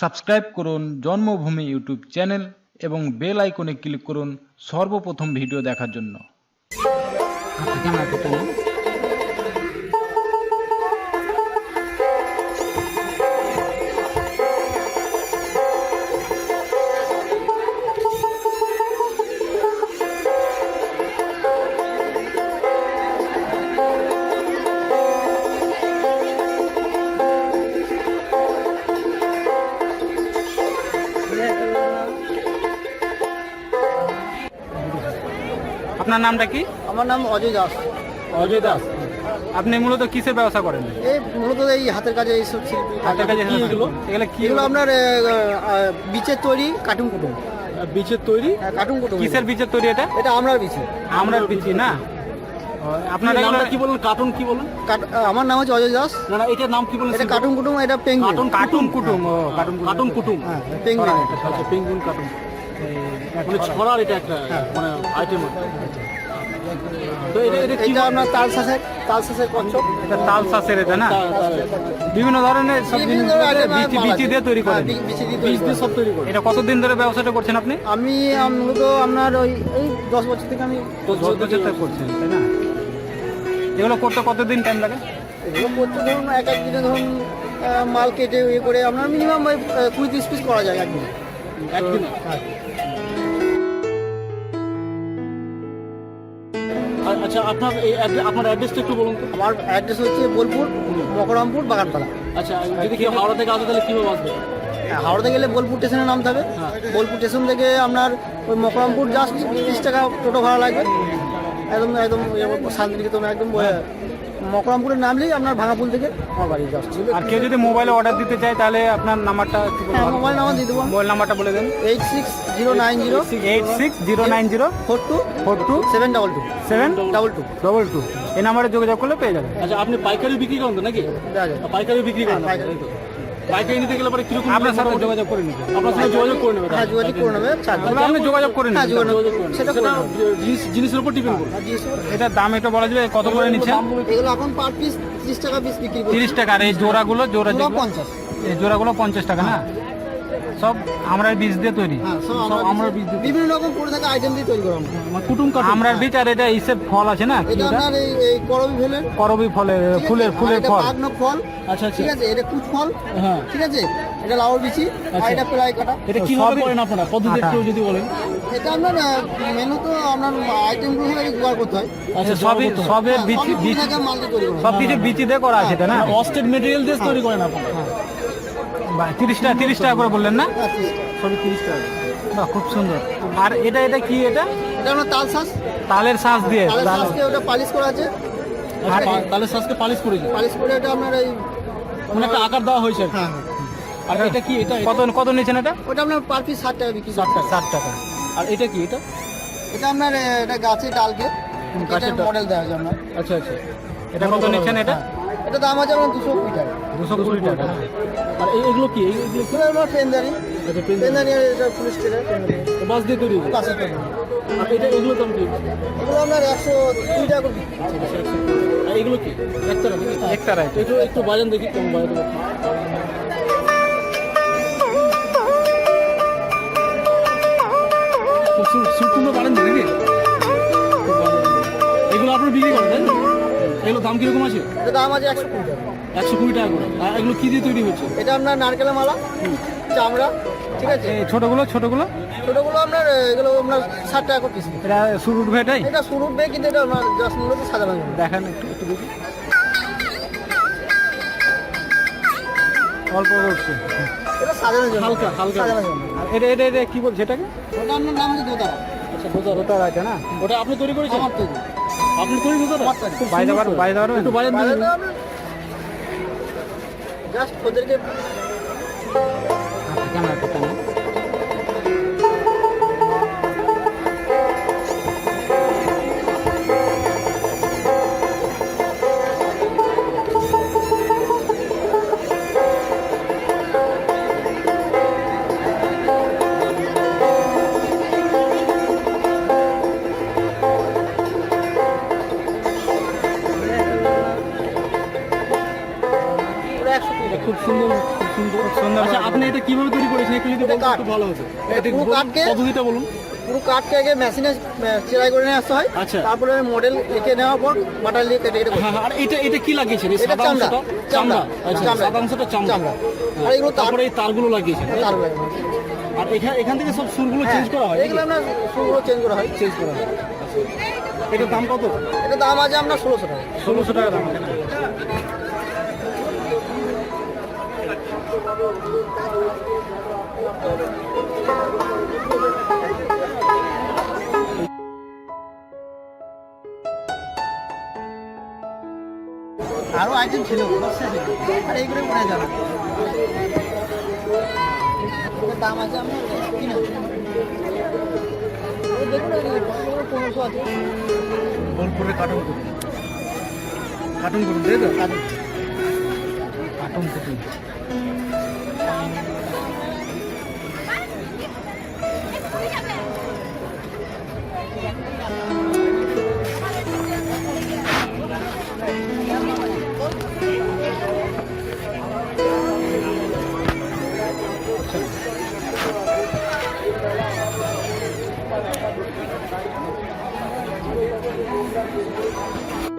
Subscribe করুন জন্মভূমি YouTube channel এবং বেল আইকনে ক্লিক করুন সর্বপ্রথম ভিডিও দেখার জন্য। আপনার নামটা কি? আমার নাম অজয় দাস। অজয় দাস। আপনি মূলত কিসের ব্যবসা করেন? এই মূলত এই হাতের কাজে এইসব হাতের কাজে এগুলো। এগুলো কি এগুলো আপনার বিচের তৈরি কার্টুন কুটুম। বীজের তৈরি? হ্যাঁ কার্টুন কুটুম। কিসের বীজের তৈরি এটা? এটা আমরার বিচি আমরা বিচি না? আপনার এগুলো কি বলুন কার্টুন কি বলুন আমার নাম হচ্ছে অজয় দাস। না না এটার নাম কি বলুন এটা কার্টুন কুটুম এটা পেঙ্গুইন। কার্টুন কার্টুন কুটুম ও কার্টুন কার্টুন কুটুম। হ্যাঁ পেঙ্গুইন। আচ্ছা পেঙ্গুইন কার্টুন। মানে ছড়ার এটা একটা মানে আইটেম তো এটা এটা কি আপনার তাল শাঁসের তাল শাঁসের কচ্ছপ। এটা তাল এটা না? বিভিন্ন ধরনের সব বিভিন্ন। দিয়ে তৈরি হ্যাঁ, করেন। বি- বিচি দিয়ে বীজ দিয়ে সব তৈরি করে এটা কতদিন ধরে ব্যবসাটা করছেন আপনি? আমি মূলত আপনার ওই এই দশ বছর থেকে আমি দশ বছর থেকে করছেন তাই না? এগুলো করতে কতদিন টাইম লাগে? এগুলো করতে ধরুন এক এক দিনে ধরুন মাল কেটে ইয়ে করে আপনার মিনিমাম ওই কুড়ি তিরিশ পিস করা যায় একদিন। একদিন? আচ্ছা আপনার এই আপনার অ্যাড্রেসটা একটু বলুন তো। আমার অ্যাড্রেস হচ্ছে বোলপুর মকরামপুর বাগানপাড়া আচ্ছা যদি কেউ হাওড়া থেকে আসে তাহলে কীভাবে আসবে? হ্যাঁ, হাওড়াতে গেলে বোলপুর স্টেশনে নামতে হবে হ্যাঁ। বোলপুর স্টেশন থেকে আপনার ওই মকরামপুর জাস্ট তিরিশ টাকা টোটো ভাড়া লাগবে। একদম একদম ইয়ে শান্তিনিকেতন একদম ওই- মকরামপুরে নামলেই আপনার ভাঙাপুল থেকে আমার বাড়ি জাস্ট আর কেউ যদি মোবাইলে অর্ডার দিতে চায় তাহলে আপনার নাম্বারটা একটু হ্যাঁ মোবাইল নাম্বার দিয়ে দেবো। মোবাইল নাম্বারটা বলে দেন। Eight six zero nine zero eight six zero nine zero four two four two seven double two seven double two double two এই নাম্বারে যোগাযোগ করলে পেয়ে যাবেন। আচ্ছা আপনি পাইকারি বিক্রি করেন তো নাকি? পাইকারি বিক্রি করেন। হ্যাঁ। পাইকারি নিতে গেলে পরে কীরকম আপনার সাথে যোগাযোগ করে নেবে আপনার সাথে যোগাযোগ করে নেবে হ্যাঁ যোগাযোগ করে নেবে। তাহলে আপনি যোগাযোগ করে হ্যাঁ যোগাযোগ যোগাযোগ করে সেটা জিনিস জিনিসের উপর ডিপেন্ড করে এটা এটার দাম একটু বলা যাবে কত করে নিচ্ছেন এগুলো এখন পার পিস ত্রিশ টাকা পিস বিক্রি করছি। তিরিশ টাকা আর এই জোড়াগুলো জোড়া পুরো যেগুলো? পঞ্চাশ। এই জোড়াগুলো পঞ্চাশ টাকা না? সব আমরার বীজ দিয়ে তৈরি। হ্যাঁ সব সব আমরা আমরার বীজ দিয়ে বিভিন্ন রকম করে থাকা আইটেম দিয়ে তৈরি করা মানে কুটুম আমরার বীজ আর এটা ফল আছে না? এটা আপনার এই করবি ভেলের করবি ফলে ফুলের ফুলের ফল। বাগনো ফল। আচ্ছা আচ্ছা। ঠিক আছে এটা কুচ ফল। হ্যাঁ। ঠিক আছে এটা লাউর বিচি আর আচ্ছা। এটা প্লাই কাটা। এটা কীভাবে করেন আপনারা? পদ্ধতি একটু যদি বলেন। এটা আপনার মেনু তো আপনার আইটেমগুলো জোগাড় করতে হয়। আচ্ছা সবই সবের হ্যাঁ, বিচি তৈরি সব কিছু বিচি দিয়ে করা আছে না? অস্টেড মেটেরিয়াল দিয়ে তৈরি করেন আপনারা। তিরিশ টাকা তিরিশ টাকা করে বললেন না? হ্যাঁ। সবই তিরিশ টাকা বাহ, খুব সুন্দর। আর এটা এটা কি এটা? এটা আপনার তাল শ্বাস তালের শ্বাস দিয়ে তালের শ্বাসকে ওটা পালিশ করা আছে। আচ্ছা পা- তাহলে শ্বাসকে পালিশ করে দিই পালিশ করে এটা আপনার এই মানে একটা আকার দেওয়া হয়েছে আর হ্যাঁ। আর এটা কি এটা কত কত নিচ্ছেন এটা? ওটা আপনার পার পিস ষাট টাকা বিক্রি ষাট টাকা ষাট টাকা। আর এটা কি এটা? এটা আপনার এটা গাছের ডালকে। গাছের মডেল দেওয়া যায় আপনার। আচ্ছা আচ্ছা। এটা কত নিচ্ছেন এটা? এটা দাম আছে আপনার দুশো কুড়ি টাকা। দুশো কুড়ি টাকা। আর এগুলো কি? এগুলো কি? এটা পেনদারি আচ্ছা পেনদারি আর এটা পুলিশ বাস দিয়ে তৈরি। কাছে আর এটা এগুলো দাম কি? এগুলো আপনার একশো কুড়ি টাকা করে আর এগুলো কি? একতারা? একটা রাইট একটু একটু বাজান দেখি খুব এগুলো আপনার বিক্রি করেন তাই না? এগুলো দাম কীরকম আছে? এটা দাম আছে একশো কুড়ি টাকা। একশো কুড়ি টাকা করে। আর এগুলো কি দিয়ে তৈরি হচ্ছে? এটা আপনার নারকেলের মালা চামড়া ঠিক আছে? এই ছোটগুলো ছোটগুলো? ছোটোগুলো আপনার এগুলো আপনার ষাট টাকা করে পিস এটা শুরু উঠবে এটাই? এটা শুরু উঠবে কিন্তু এটা আপনার জাস্ট মূলত সাজানো যাবে। দেখেন একটু একটু দেখি। অল্প উঠছে। এটা সাজানো হালকা, হালকা। আর এটা এটা এটা কি বলছে এটাকে ওটা আপনার নাম হচ্ছে দোতারা। আচ্ছা বোঝা ওটা আছে না? ওটা আপনি তৈরি করেছেন? আমার তৈরি। আপনি তৈরি করতে বাইরে পারবেন বাইরে পারবেন একটু বাজান দেখি। জাস্ট ওদেরকে কীভাবে তৈরি করেছেন? একটু যদি এটা বলতেন। একটু ভালো হতো। এটা পুরো কাঠকে- পদ্ধতিটা বলুন? পুরো কাঠকে আগে মেশিনে সেলাই করে নিয়ে আসতে হয়। আচ্ছা। তারপরে মডেল এঁকে নেওয়ার পর বাটার দিয়ে কেটে কেটে হ্যাঁ হ্যাঁ আর এটা এটা কি লাগিয়েছেন? এটা চামড়া, চামড়া, আচ্ছা। সাদা অংশটা চামড়া। হ্যাঁ। আর এগুলো তারপরে এই তারগুলো লাগিয়েছেন তার আর এখান এখান থেকে সব সুরগুলো চেঞ্জ করা হয় এগুলো আপনার সুগুলো চেঞ্জ করা হয়। চেঞ্জ করা হয়। এটার দাম কত? এটা দাম আছে আপনার ষোলোশো টাকা। ষোলোশো টাকা দাম। আরও আইটেম ছিল আর এইগুলো মনে যাবে। দাম আছে আছে। বোলপুরে কার্টুন করুন কার্টুন করুন তাই তো? কাটুন। কার্টুন করুন We got